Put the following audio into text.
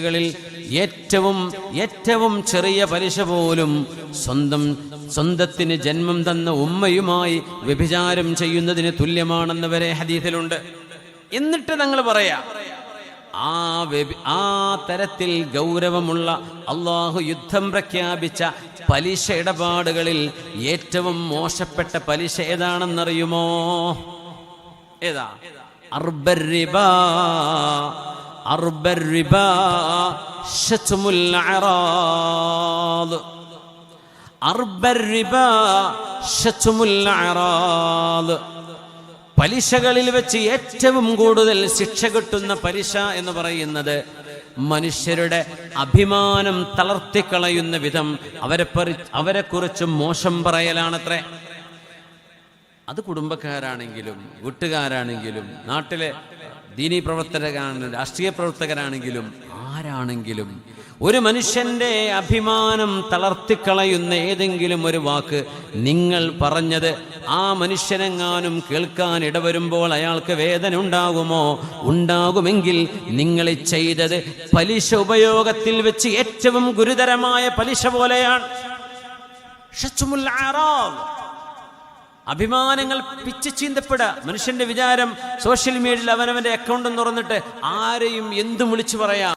കളിൽ ഏറ്റവും ഏറ്റവും ചെറിയ പലിശ പോലും സ്വന്തം സ്വന്തത്തിന് ജന്മം തന്ന ഉമ്മയുമായി വ്യഭിചാരം ചെയ്യുന്നതിന് തുല്യമാണെന്ന് വരെ ഹദീസിലുണ്ട്. എന്നിട്ട് ഞങ്ങൾ പറയാ ആ ആ തരത്തിൽ ഗൗരവമുള്ള അള്ളാഹു യുദ്ധം പ്രഖ്യാപിച്ച പലിശ ഇടപാടുകളിൽ ഏറ്റവും മോശപ്പെട്ട പലിശ ഏതാണെന്നറിയുമോ? ഏതാ? അർബർ റിബാ അർബർ شتم ശത്മുൽ അറാദ് അർബർ شتم അറാദ്. പലിശകളിൽ വെച്ച് ഏറ്റവും കൂടുതൽ ശിക്ഷ കിട്ടുന്ന പലിശ എന്ന് പറയുന്നത് മനുഷ്യരുടെ അഭിമാനം തളർത്തിക്കളയുന്ന വിധം അവരെ അവരെക്കുറിച്ച് മോശം പറയലാണത്രേ. അത് കുടുംബക്കാരാണെങ്കിലും വീട്ടുകാരാണെങ്കിലും നാട്ടിലെ ദീനീ പ്രവർത്തകരാണെങ്കിലും രാഷ്ട്രീയ പ്രവർത്തകരാണെങ്കിലും ആരാണെങ്കിലും ഒരു മനുഷ്യന്റെ അഭിമാനം തളർത്തിക്കളയുന്ന ഏതെങ്കിലും ഒരു വാക്ക് നിങ്ങൾ പറഞ്ഞത് ആ മനുഷ്യനെങ്ങാനും കേൾക്കാൻ ഇടവരുമ്പോൾ അയാൾക്ക് വേദന ഉണ്ടാകുമോ ഉണ്ടാകുമെങ്കിൽ നിങ്ങൾ ചെയ്തത് പലിശ ഉപയോഗത്തിൽ വെച്ച് ഏറ്റവും ഗുരുതരമായ പലിശ പോലെയാണ് ഷച്ചുമുൽ. അഭിമാനങ്ങൾ പിച്ച് ചീന്തപ്പെടുക മനുഷ്യന്റെ വിചാരം സോഷ്യൽ മീഡിയയിൽ അവനവന്റെ അക്കൗണ്ട് തുറന്നിട്ട് ആരെയും എന്തും വിളിച്ചു പറയാം?